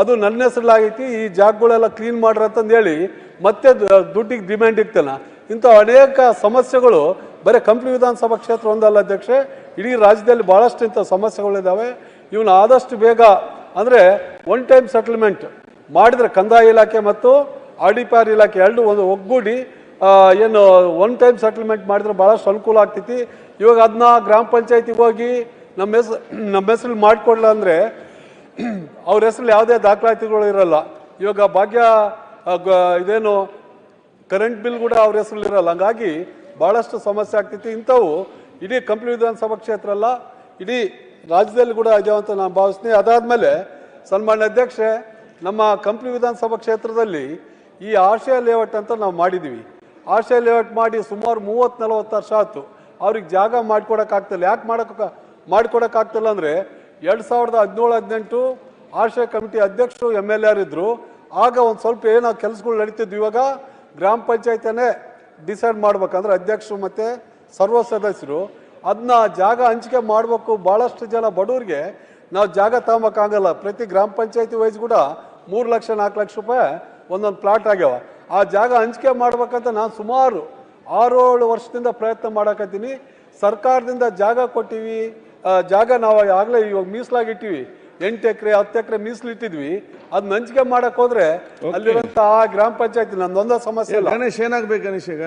ಅದು ನನ್ನ ಹೆಸ್ರಲ್ಲಾಗೈತಿ, ಈ ಜಾಗಗಳೆಲ್ಲ ಕ್ಲೀನ್ ಮಾಡ್ರಿ ಅಂತಂದು ಹೇಳಿ ಮತ್ತೆ ದುಡ್ಡಿಗೆ ಡಿಮ್ಯಾಂಡ್ ಇಕ್ತಾನ ಇಂಥ ಅನೇಕ ಸಮಸ್ಯೆಗಳು ಬರೀ ಕಂಪ್ಲಿ ವಿಧಾನಸಭಾ ಕ್ಷೇತ್ರ ಒಂದಲ್ಲ ಅಧ್ಯಕ್ಷೆ, ಇಡೀ ರಾಜ್ಯದಲ್ಲಿ ಭಾಳಷ್ಟು ಇಂಥ ಸಮಸ್ಯೆಗಳಿದ್ದಾವೆ ಇವನ್ನ ಆದಷ್ಟು ಬೇಗ ಅಂದರೆ ಒನ್ ಟೈಮ್ ಸೆಟಲ್ಮೆಂಟ್ ಮಾಡಿದರೆ ಕಂದಾಯ ಇಲಾಖೆ ಮತ್ತು ಆರ್ ಡಿ ಪಿ ಆರ್ ಇಲಾಖೆ ಎರಡು ಒಂದು ಒಗ್ಗೂಡಿ ಏನು ಒನ್ ಟೈಮ್ ಸೆಟಲ್ಮೆಂಟ್ ಮಾಡಿದ್ರೆ ಭಾಳಷ್ಟು ಅನುಕೂಲ ಆಗ್ತೈತಿ. ಇವಾಗ ಅದನ್ನ ಗ್ರಾಮ ಪಂಚಾಯತಿಗೆ ಹೋಗಿ ನಮ್ಮ ಹೆಸರು ನಮ್ಮ ಹೆಸರು ಮಾಡಿಕೊಡ್ಲ ಅಂದರೆ ಅವ್ರ ಹೆಸರಲ್ಲಿ ಯಾವುದೇ ದಾಖಲಾತಿಗಳು ಇರಲ್ಲ. ಇವಾಗ ಭಾಗ್ಯ ಇದೇನು ಕರೆಂಟ್ ಬಿಲ್ ಕೂಡ ಅವ್ರ ಹೆಸರಲ್ಲಿ ಇರಲ್ಲ. ಹಂಗಾಗಿ ಭಾಳಷ್ಟು ಸಮಸ್ಯೆ ಆಗ್ತೈತಿ ಇಂಥವು ಇಡೀ ಕಂಪ್ಲಿ ವಿಧಾನಸಭಾ ಕ್ಷೇತ್ರ ಅಲ್ಲ, ಇಡೀ ರಾಜ್ಯದಲ್ಲಿ ಕೂಡ ಇದೆ ಅಂತ ನಾನು ಭಾವಿಸ್ತೀನಿ. ಅದಾದ್ಮೇಲೆ ಸನ್ಮಾನ್ಯ ಅಧ್ಯಕ್ಷೆ, ನಮ್ಮ ಕಂಪ್ಲಿ ವಿಧಾನಸಭಾ ಕ್ಷೇತ್ರದಲ್ಲಿ ಈ ಆಶಯ ಲೇಔಟ್ ಅಂತ ನಾವು ಮಾಡಿದ್ದೀವಿ ಆಶಯ ಲೇಔಟ್ ಮಾಡಿ ಸುಮಾರು ಮೂವತ್ತು ನಲವತ್ತು ವರ್ಷ ಆಯ್ತು. ಅವ್ರಿಗೆ ಜಾಗ ಮಾಡ್ಕೊಡೋಕ್ಕಾಗ್ತಿಲ್ಲ. ಯಾಕೆ ಮಾಡೋಕ್ಕೆ ಮಾಡ್ಕೊಡೋಕ್ಕಾಗ್ತಿಲ್ಲ ಅಂದರೆ ಎರಡು ಸಾವಿರದ ಹದಿನೇಳು, ಹದಿನೆಂಟು ಆಶಯ ಕಮಿಟಿ ಅಧ್ಯಕ್ಷರು ಎಂ ಎಲ್ ಆರ್ ಇದ್ದರು ಆಗ ಒಂದು ಸ್ವಲ್ಪ ಏನೋ ಕೆಲಸಗಳು ನಡೀತಿದ್ವಿ. ಇವಾಗ ಗ್ರಾಮ ಪಂಚಾಯತನೇ ಡಿಸೈಡ್ ಮಾಡ್ಬೇಕಂದ್ರೆ ಅಧ್ಯಕ್ಷರು ಮತ್ತು ಸರ್ವ ಸದಸ್ಯರು ಅದನ್ನ ಜಾಗ ಹಂಚಿಕೆ ಮಾಡಬೇಕು. ಭಾಳಷ್ಟು ಜನ ಬಡವ್ರಿಗೆ ನಾವು ಜಾಗ ತಗೊಂಬಕ್ಕಾಗಲ್ಲ ಪ್ರತಿ ಗ್ರಾಮ ಪಂಚಾಯತಿ ವೈಸ್ ಕೂಡ ಮೂರು ಲಕ್ಷ, ನಾಲ್ಕು ಲಕ್ಷ ರೂಪಾಯಿ ಒಂದೊಂದು ಪ್ಲಾಟ್ ಆಗ್ಯಾವ. ಆ ಜಾಗ ಹಂಚಿಕೆ ಮಾಡ್ಬೇಕಂತ ನಾನು ಸುಮಾರು ಆರು ಏಳು ವರ್ಷದಿಂದ ಪ್ರಯತ್ನ ಮಾಡಕತ್ತೀನಿ. ಸರ್ಕಾರದಿಂದ ಜಾಗ ಕೊಟ್ಟಿವಿ. ಜಾಗ ನಾವು ಆಗಲೇ ಇವಾಗ ಮೀಸಲಾಗಿಟ್ಟಿವಿ. ಎಂಟು ಎಕರೆ ಹತ್ತು ಎಕರೆ ಮೀಸಲಿಟ್ಟಿದ್ವಿ. ಅದು ನಂಜಿಕೆ ಮಾಡಕ್ ಹೋದ್ರೆ ಅಲ್ಲಿರುವಂತ ಆ ಗ್ರಾಮ ಪಂಚಾಯತಿ ನಂದೊಂದ ಸಮಸ್ಯೆ ಇಲ್ಲ. ಗಣೇಶ್ ಏನಾಗ್ಬೇಕು ಗಣೇಶ್ ಈಗ?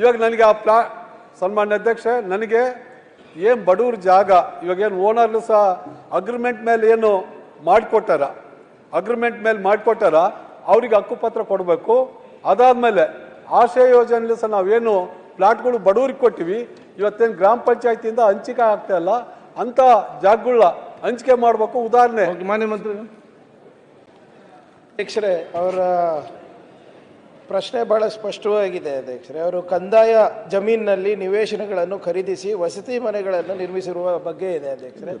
ಇವಾಗ ನನಗೆ ಆ ಪ್ಲಾ ಸನ್ಮಾನ್ಯ ಅಧ್ಯಕ್ಷ ನನಗೆ ಏನು ಬಡವ್ರ ಜಾಗ ಇವಾಗ ಏನು ಓನರ್ಲು ಸಹ ಅಗ್ರಿಮೆಂಟ್ ಮೇಲೆ ಏನು ಮಾಡಿಕೊಟ್ಟಾರ? ಅಗ್ರಿಮೆಂಟ್ ಮೇಲೆ ಮಾಡಿಕೊಟ್ಟಾರ? ಅವ್ರಿಗೆ ಹಕ್ಕುಪತ್ರ ಕೊಡಬೇಕು. ಅದಾದ್ಮೇಲೆ ಆಶಯ ಯೋಜನೆಯಲ್ಲಿ ಸಹ ನಾವೇನು ಪ್ಲಾಟ್ಗಳು ಬಡವ್ರಿಗೆ ಕೊಟ್ಟಿವಿ ಇವತ್ತೇನು ಗ್ರಾಮ ಪಂಚಾಯತಿಯಿಂದ ಹಂಚಿಕೆ ಆಗ್ತಾ ಇಲ್ಲ ಅಂತ ಜಾಗಗಳ ಹಂಚಿಕೆ ಮಾಡಬೇಕು. ಉದಾಹರಣೆ. ಮಾನ್ಯ ಮಂತ್ರಿ. ಅಧ್ಯಕ್ಷರೇ ಅವರ ಪ್ರಶ್ನೆ ಬಹಳ ಸ್ಪಷ್ಟವಾಗಿದೆ ಅಧ್ಯಕ್ಷರೇ. ಅವರು ಕಂದಾಯ ಜಮೀನಿನಲ್ಲಿ ನಿವೇಶನಗಳನ್ನು ಖರೀದಿಸಿ ವಸತಿ ಮನೆಗಳನ್ನು ನಿರ್ಮಿಸಿರುವ ಬಗ್ಗೆ ಇದೆ ಅಧ್ಯಕ್ಷರೇ.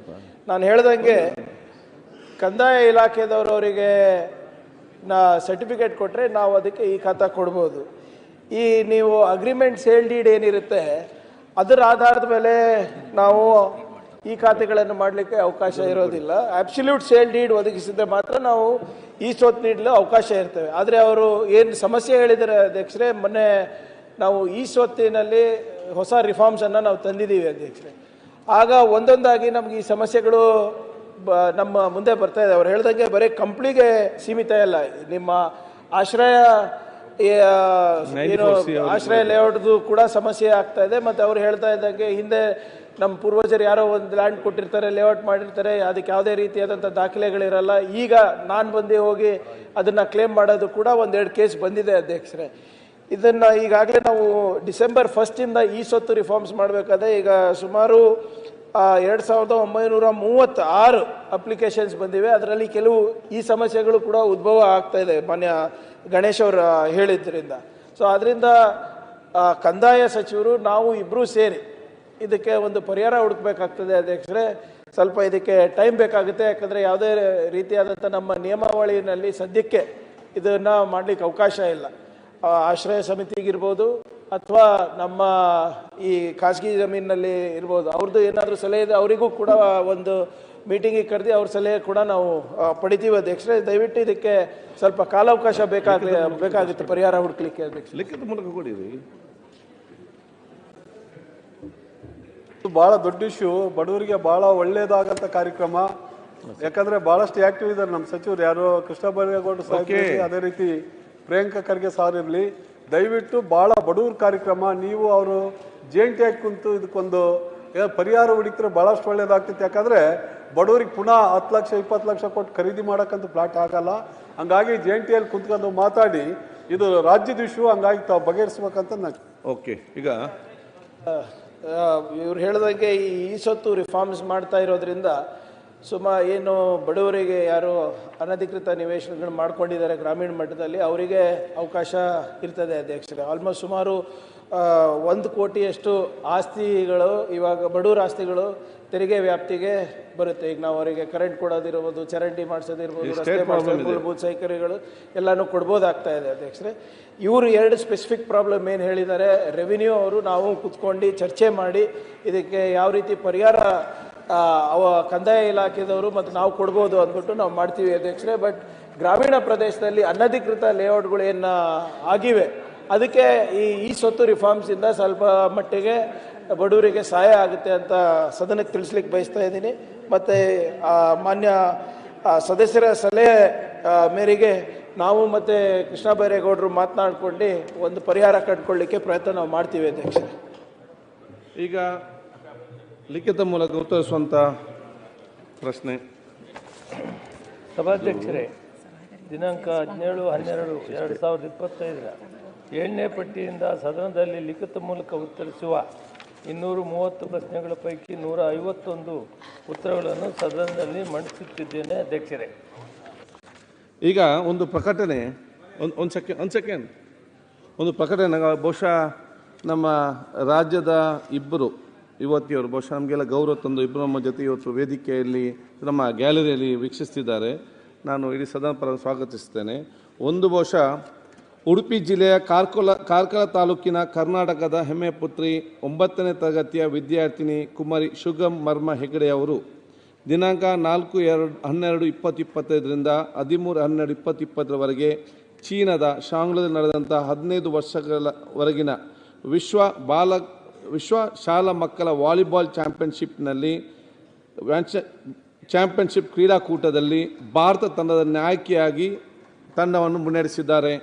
ನಾನು ಹೇಳ್ದಂಗೆ ಕಂದಾಯ ಇಲಾಖೆದವರು ಅವರಿಗೆ ನಾ ಸರ್ಟಿಫಿಕೇಟ್ ಕೊಟ್ಟರೆ ನಾವು ಅದಕ್ಕೆ ಈ ಖಾತಾ ಕೊಡ್ಬೋದು. ಈ ನೀವು ಅಗ್ರಿಮೆಂಟ್ ಸೇಲ್ ಡೀಡ್ ಏನಿರುತ್ತೆ, ಅದರ ಆಧಾರದ ಮೇಲೆ ನಾವು ಈ ಖಾತೆಗಳನ್ನು ಮಾಡಲಿಕ್ಕೆ ಅವಕಾಶ ಇರೋದಿಲ್ಲ. ಅಬ್ಸಲ್ಯೂಟ್ ಸೇಲ್ ಡೀಡ್ ಒದಗಿಸಿದ್ರೆ ಮಾತ್ರ ನಾವು ಈ ಸೊತ್ತು ನೀಡಲು ಅವಕಾಶ ಇರ್ತೇವೆ. ಆದರೆ ಅವರು ಏನು ಸಮಸ್ಯೆ ಹೇಳಿದರೆ ಅಧ್ಯಕ್ಷರೆ, ಮೊನ್ನೆ ನಾವು ಈ ಸ್ವತ್ತಿನಲ್ಲಿ ಹೊಸ ರಿಫಾರ್ಮ್ಸನ್ನು ನಾವು ತಂದಿದ್ದೀವಿ ಅಧ್ಯಕ್ಷರೇ. ಆಗ ಒಂದೊಂದಾಗಿ ನಮ್ಗೆ ಈ ಸಮಸ್ಯೆಗಳು ಬ, ನಮ್ಮ ಮುಂದೆ ಬರ್ತಾ ಇದೆ. ಅವ್ರು ಹೇಳ್ದಂಗೆ ಬರೀ ಕಂಪ್ನಿಗೆ ಸೀಮಿತ ಇಲ್ಲ ನಿಮ್ಮ ಆಶ್ರಯ ಏನು ಆಶ್ರಯ ಲೇಔಟ್ದು ಕೂಡ ಸಮಸ್ಯೆ ಆಗ್ತಾ ಇದೆ. ಮತ್ತು ಅವ್ರು ಹೇಳ್ತಾ ಇದ್ದಂಗೆ ಹಿಂದೆ ನಮ್ಮ ಪೂರ್ವಜರು ಯಾರೋ ಒಂದು ಲ್ಯಾಂಡ್ ಕೊಟ್ಟಿರ್ತಾರೆ ಲೇಔಟ್ ಮಾಡಿರ್ತಾರೆ ಅದಕ್ಕೆ ಯಾವುದೇ ರೀತಿಯಾದಂಥ ದಾಖಲೆಗಳಿರಲ್ಲ. ಈಗ ನಾನು ಬಂದು ಹೋಗಿ ಅದನ್ನು ಕ್ಲೇಮ್ ಮಾಡೋದು ಕೂಡ ಒಂದೆರಡು ಕೇಸ್ ಬಂದಿದೆ ಅಧ್ಯಕ್ಷರೇ. ಇದನ್ನು ಈಗಾಗಲೇ ನಾವು ಡಿಸೆಂಬರ್ ಫಸ್ಟಿಂದ ಈ ಸೊತ್ತು ರಿಫಾರ್ಮ್ಸ್ ಮಾಡಬೇಕಾದ್ರೆ ಈಗ ಸುಮಾರು ಎರಡು ಸಾವಿರದ ಒಂಬೈನೂರ ಮೂವತ್ತಾರು ಅಪ್ಲಿಕೇಶನ್ಸ್ ಬಂದಿವೆ. ಅದರಲ್ಲಿ ಕೆಲವು ಈ ಸಮಸ್ಯೆಗಳು ಕೂಡ ಉದ್ಭವ ಆಗ್ತಾ ಇದೆ. ಮಾನ್ಯ ಗಣೇಶ್ ಅವರು ಹೇಳಿದ್ರಿಂದ. ಸೊ ಅದರಿಂದ ಕಂದಾಯ ಸಚಿವರು, ನಾವು ಇಬ್ಬರೂ ಸೇರಿ ಇದಕ್ಕೆ ಒಂದು ಪರಿಹಾರ ಹುಡುಕಬೇಕಾಗ್ತದೆ ಅಧ್ಯಕ್ಷರೇ. ಸ್ವಲ್ಪ ಇದಕ್ಕೆ ಟೈಮ್ ಬೇಕಾಗುತ್ತೆ, ಯಾಕಂದರೆ ಯಾವುದೇ ರೀತಿಯಾದಂಥ ನಮ್ಮ ನಿಯಮಾವಳಿಯಲ್ಲಿ ಸದ್ಯಕ್ಕೆ ಇದನ್ನು ಮಾಡಲಿಕ್ಕೆ ಅವಕಾಶ ಇಲ್ಲ. ಆಶ್ರಯ ಸಮಿತಿಗಿರ್ಬೋದು, ಅಥವಾ ನಮ್ಮ ಈ ಖಾಸಗಿ ಜಮೀನಿನಲ್ಲಿ ಇರ್ಬೋದು. ಅವ್ರದ್ದು ಏನಾದರೂ ಸಲಹೆ ಇದೆ ಅವರಿಗೂ ಕೂಡ ಒಂದು ಮೀಟಿಂಗಿಗೆ ಕರೆದು ಅವ್ರ ಸಲಹೆ ಕೂಡ ನಾವು ಪಡಿತೀವಿ. ಅಧ್ಯಕ್ಷರೇ ದಯವಿಟ್ಟು ಇದಕ್ಕೆ ಸ್ವಲ್ಪ ಕಾಲಾವಕಾಶ ಬೇಕಾಗಲಿ ಬೇಕಾಗುತ್ತೆ ಪರಿಹಾರ ಹುಡುಕ್ಲಿಕ್ಕೆ ಅಧ್ಯಕ್ಷ ಲಿಖಿತ ಮೂಲಕ ಕೊಡಿರಿ ಇದು ಬಹಳ ದೊಡ್ಡ ಇಶ್ಯೂ ಬಡವರಿಗೆ ಬಹಳ ಒಳ್ಳೇದಾಗಂತ ಕಾರ್ಯಕ್ರಮ. ಯಾಕಂದ್ರೆ ಬಹಳಷ್ಟು ಆಕ್ಟಿವ್ ಇದ್ದಾರೆ ನಮ್ಮ ಸಚಿವರು. ಯಾರು ಕೃಷ್ಣ ಬೈರೇಗೌಡ ಸಾಹೇಬ್ ಅದೇ ರೀತಿ ಪ್ರಿಯಾಂಕಾ ಖರ್ಗೆ ಸಾರ್ ಇರಲಿ ದಯವಿಟ್ಟು ಬಹಳ ಬಡವ್ರ ಕಾರ್ಯಕ್ರಮ. ನೀವು ಅವರು ಜೇಂಟಿಯಾಗಿ ಕುಂತು ಇದಕ್ಕೊಂದು ಪರಿಹಾರ ಹುಡುಕಿದ್ರೆ ಬಹಳಷ್ಟು ಒಳ್ಳೇದಾಗ್ತಿತ್ತು. ಯಾಕಂದ್ರೆ ಬಡವರಿಗೆ ಪುನಃ ಹತ್ತು ಲಕ್ಷ ಇಪ್ಪತ್ತು ಲಕ್ಷ ಕೊಟ್ಟು ಖರೀದಿ ಮಾಡೋಕ್ಕಂತ ಪ್ಲಾಟ್ ಆಗಲ್ಲ. ಹಂಗಾಗಿ ಜೇಂಟಿಯಲ್ಲಿ ಕುಂತ್ಕೊಂಡು ಮಾತಾಡಿ ಇದು ರಾಜ್ಯದ ಇಶ್ಯೂ ಹಂಗಾಗಿ ತಾವು ಬಗೆಹರಿಸ್ಬೇಕಂತ ನಾನು ಓಕೆ ಈಗ? ಇವ್ರು ಹೇಳ್ದಂಗೆ ಈ ಈ ಸೊತ್ತು ರಿಫಾರ್ಮ್ಸ್ ಮಾಡ್ತಾ ಇರೋದ್ರಿಂದ ಸುಮ ಏನು ಬಡವರಿಗೆ ಯಾರು ಅನಧಿಕೃತ ನಿವೇಶನಗಳು ಮಾಡ್ಕೊಂಡಿದ್ದಾರೆ ಗ್ರಾಮೀಣ ಮಟ್ಟದಲ್ಲಿ ಅವರಿಗೆ ಅವಕಾಶ ಇರ್ತದೆ ಅಧ್ಯಕ್ಷರೇ. ಆಲ್ಮೋಸ್ಟ್ ಸುಮಾರು ಒಂದು ಕೋಟಿಯಷ್ಟು ಆಸ್ತಿಗಳು ಇವಾಗ ಬಡವರ ಆಸ್ತಿಗಳು ತೆರಿಗೆ ವ್ಯಾಪ್ತಿಗೆ ಬರುತ್ತೆ. ಈಗ ನಾವು ಅವರಿಗೆ ಕರೆಂಟ್ ಕೊಡೋದಿರ್ಬೋದು ಚರಂಡಿ ಮಾಡಿಸೋದಿರ್ಬೋದು ರಸ್ತೆ ಮಾಡಿಸೋದು. ಮೂಲಭೂತ ಸೌಕರ್ಯಗಳು ಎಲ್ಲನೂ ಕೊಡ್ಬೋದಾಗ್ತಾ ಇದೆ ಅಧ್ಯಕ್ಷರೇ. ಇವರು ಎರಡು ಸ್ಪೆಸಿಫಿಕ್ ಪ್ರಾಬ್ಲಮ್ ಏನು ಹೇಳಿದ್ದಾರೆ ರೆವಿನ್ಯೂ ಅವರು ನಾವು ಕುತ್ಕೊಂಡು ಚರ್ಚೆ ಮಾಡಿ ಇದಕ್ಕೆ ಯಾವ ರೀತಿ ಪರಿಹಾರ ಅವ ಕಂದಾಯ ಇಲಾಖೆದವರು ಮತ್ತು ನಾವು ಕೊಡ್ಬೋದು ಅಂದ್ಬಿಟ್ಟು ನಾವು ಮಾಡ್ತೀವಿ ಅಧ್ಯಕ್ಷರೇ. ಬಟ್ ಗ್ರಾಮೀಣ ಪ್ರದೇಶದಲ್ಲಿ ಅನಧಿಕೃತ ಲೇಔಟ್ಗಳು ಏನು ಆಗಿವೆ. ಅದಕ್ಕೆ ಈ ಈ ಸ್ವತ್ತು ರಿಫಾರ್ಮ್ಸಿಂದ ಸ್ವಲ್ಪ ಮಟ್ಟಿಗೆ ಬಡವರಿಗೆ ಸಹಾಯ ಆಗುತ್ತೆ ಅಂತ ಸದನಕ್ಕೆ ತಿಳಿಸ್ಲಿಕ್ಕೆ ಬಯಸ್ತಾ ಇದ್ದೀನಿ. ಮತ್ತು ಮಾನ್ಯ ಆ, ಸದಸ್ಯರ ಸಲಹೆ ಮೇರೆಗೆ ನಾವು ಮತ್ತು ಕೃಷ್ಣ ಬೈರೇಗೌಡರು ಮಾತನಾಡ್ಕೊಂಡು ಒಂದು ಪರಿಹಾರ ಕಂಡುಕೊಳ್ಳಿಕ್ಕೆ ಪ್ರಯತ್ನ ನಾವು ಮಾಡ್ತೀವಿ ಅಧ್ಯಕ್ಷರೇ ಈಗ ಲಿಖಿತ ಮೂಲಕ ಉತ್ತರಿಸುವಂಥ ಪ್ರಶ್ನೆ. ಸಭಾಧ್ಯಕ್ಷರೇ ದಿನಾಂಕ ಹದಿನೇಳು ಹನ್ನೆರಡು ಎರಡು ಸಾವಿರದ ಇಪ್ಪತ್ತೈದರ ಏಳನೇ ಪಟ್ಟಿಯಿಂದ ಸದನದಲ್ಲಿ ಲಿಖಿತ ಮೂಲಕ ಉತ್ತರಿಸುವ ಇನ್ನೂರು ಮೂವತ್ತು ಪ್ರಶ್ನೆಗಳ ಪೈಕಿ ನೂರ ಐವತ್ತೊಂದು ಉತ್ತರಗಳನ್ನು ಸದನದಲ್ಲಿ ಮಂಡಿಸುತ್ತಿದ್ದೇನೆ, ಅಧ್ಯಕ್ಷರೇ. ಈಗ ಒಂದು ಪ್ರಕಟಣೆ, ಒಂದು ಒಂದು ಸೆಕೆಂಡ್ ಒಂದು ಸೆಕೆಂಡ್. ಒಂದು ಪ್ರಕಟಣೆ ಬಹುಶಃ ನಮ್ಮ ರಾಜ್ಯದ ಇಬ್ಬರು ಯುವತಿಯವರು, ಬಹುಶಃ ನಮಗೆಲ್ಲ ಗೌರವ ತಂದು ಇಬ್ಬರು ನಮ್ಮ ಜೊತೆ ಇವತ್ತು ವೇದಿಕೆಯಲ್ಲಿ, ನಮ್ಮ ಗ್ಯಾಲರಿಯಲ್ಲಿ ವೀಕ್ಷಿಸ್ತಿದ್ದಾರೆ. ನಾನು ಇಡೀ ಸದನ ಪರ ಸ್ವಾಗತಿಸ್ತೇನೆ. ಒಂದು ಬಹುಶಃ ಉಡುಪಿ ಜಿಲ್ಲೆಯ ಕಾರ್ಕೊಲ, ಕಾರ್ಕಳ ತಾಲೂಕಿನ ಕರ್ನಾಟಕದ ಹೆಮ್ಮೆ ಪುತ್ರಿ ಒಂಬತ್ತನೇ ತರಗತಿಯ ವಿದ್ಯಾರ್ಥಿನಿ ಕುಮಾರಿ ಶುಗಮ್ ಮರ್ಮ ಹೆಗಡೆ ಅವರು ದಿನಾಂಕ ನಾಲ್ಕು ಎರಡು, ಹನ್ನೆರಡು ಇಪ್ಪತ್ತು ಇಪ್ಪತ್ತೈದರಿಂದ ಹದಿಮೂರು ಹನ್ನೆರಡು ಇಪ್ಪತ್ತು ಇಪ್ಪತ್ತರವರೆಗೆ ಚೀನಾದ ಶಾಂಗ್ಲದಲ್ಲಿ ನಡೆದಂಥ ಹದಿನೈದು ವರ್ಷಗಳವರೆಗಿನ ವಿಶ್ವ ಬಾಲ, ವಿಶ್ವ ಶಾಲಾ ಮಕ್ಕಳ ವಾಲಿಬಾಲ್ ಚಾಂಪಿಯನ್ಶಿಪ್ನಲ್ಲಿ ಚಾಂಪಿಯನ್ಶಿಪ್ ಕ್ರೀಡಾಕೂಟದಲ್ಲಿ ಭಾರತ ತಂಡದ ನಾಯಕಿಯಾಗಿ ತಂಡವನ್ನು ಮುನ್ನಡೆಸಿದ್ದಾರೆ.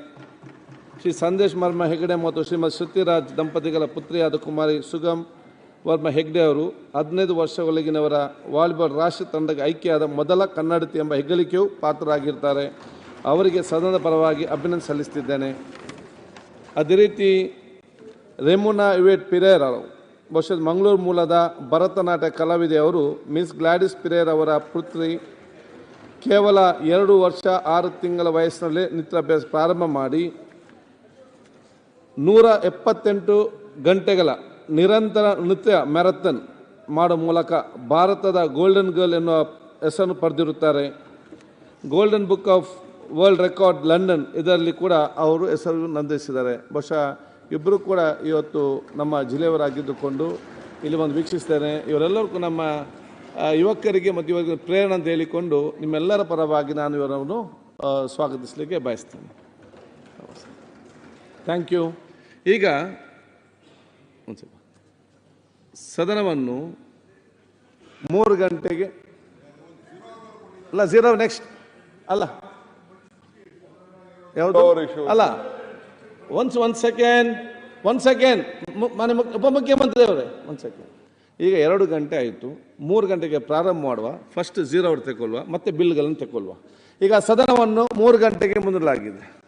ಶ್ರೀ ಸಂದೇಶ್ ವರ್ಮ ಹೆಗ್ಡೆ ಮತ್ತು ಶ್ರೀಮತಿ ಶ್ರುತಿರಾಜ್ ದಂಪತಿಗಳ ಪುತ್ರಿಯಾದ ಕುಮಾರಿ ಸುಗಮ್ ವರ್ಮ ಹೆಗ್ಡೆ ಅವರು ಹದಿನೈದು ವರ್ಷದೊಳಗಿನವರ ವಾಲಿಬಾಲ್ ರಾಷ್ಟ್ರ ತಂಡಕ್ಕೆ ಆಯ್ಕೆಯಾದ ಮೊದಲ ಕನ್ನಡತಿ ಎಂಬ ಹೆಗ್ಗಳಿಕೆಯು ಪಾತ್ರರಾಗಿರ್ತಾರೆ. ಅವರಿಗೆ ಸದನದ ಪರವಾಗಿ ಅಭಿನಂದನೆ ಸಲ್ಲಿಸುತ್ತಿದ್ದೇನೆ. ಅದೇ ರೀತಿ ರೆಮುನಾ ಇವೇಟ್ ಪಿರೇರ್ ಅವರು, ಬಹುಶಃ ಮಂಗಳೂರು ಮೂಲದ ಭರತನಾಟ್ಯ ಕಲಾವಿದೆ ಅವರು, ಮಿಸ್ ಗ್ಲಾಡಿಸ್ ಪಿರೇರ್ ಅವರ ಪುತ್ರಿ, ಕೇವಲ ಎರಡು ವರ್ಷ ಆರು ತಿಂಗಳ ವಯಸ್ಸಿನಲ್ಲೇ ನೃತ್ಯಾಭ್ಯಾಸ ಪ್ರಾರಂಭ ಮಾಡಿ ನೂರ ಎಪ್ಪತ್ತೆಂಟು ಗಂಟೆಗಳ ನಿರಂತರ ನೃತ್ಯ ಮ್ಯಾರಥನ್ ಮಾಡೋ ಮೂಲಕ ಭಾರತದ ಗೋಲ್ಡನ್ ಗರ್ಲ್ ಎನ್ನುವ ಹೆಸರನ್ನು ಪಡೆದಿರುತ್ತಾರೆ. Golden book of world record London ಇದರಲ್ಲಿ ಕೂಡ ಅವರು ಹೆಸರು ನಂದಿಸಿದ್ದಾರೆ. ಬಹುಶಃ ಇಬ್ಬರು ಕೂಡ ಇವತ್ತು ನಮ್ಮ ಜಿಲ್ಲೆಯವರಾಗಿದ್ದುಕೊಂಡು ಇಲ್ಲಿ ಒಂದು ವೀಕ್ಷಿಸ್ತೇನೆ ಇವರೆಲ್ಲರಿಗೂ ನಮ್ಮ ಯುವಕರಿಗೆ ಮತ್ತು ಇವರಿಗೆ ಪ್ರೇರಣೆ ಅಂತ ಹೇಳಿಕೊಂಡು ನಿಮ್ಮೆಲ್ಲರ ಪರವಾಗಿ ನಾನು ಇವರನ್ನು ಸ್ವಾಗತಿಸಲಿಕ್ಕೆ ಬಯಸ್ತೇನೆ. ಥ್ಯಾಂಕ್ ಯು ಈಗ ಒಂದು ಸ್ವಲ್ಪ ಸದನವನ್ನು ಮೂರು ಗಂಟೆಗೆ ಅಲ್ಲ ಝೀರೋ ನೆಕ್ಸ್ಟ್ ಅಲ್ಲ. ಯಾವುದು? ಅಲ್ಲ. Once one second one second ಮನೆ ಮುಖ್ಯ ಉಪಮುಖ್ಯಮಂತ್ರಿ ಅವರೇ ಒಂದು ಸೆಕೆಂಡ್ ಈಗ ಎರಡು ಗಂಟೆ ಆಯಿತು. ಮೂರು ಗಂಟೆಗೆ ಪ್ರಾರಂಭ ಮಾಡುವ. ಫಸ್ಟ್ ಝೀರೋ ಅವ್ರು ತಗೊಳ್ಳುವ ಮತ್ತೆ ಬಿಲ್ಗಳನ್ನು ತಗೊಳ್ಳುವ ಈಗ ಸದನವನ್ನು ಮೂರು ಗಂಟೆಗೆ ಮುಂದೂಡಲಾಗಿದೆ.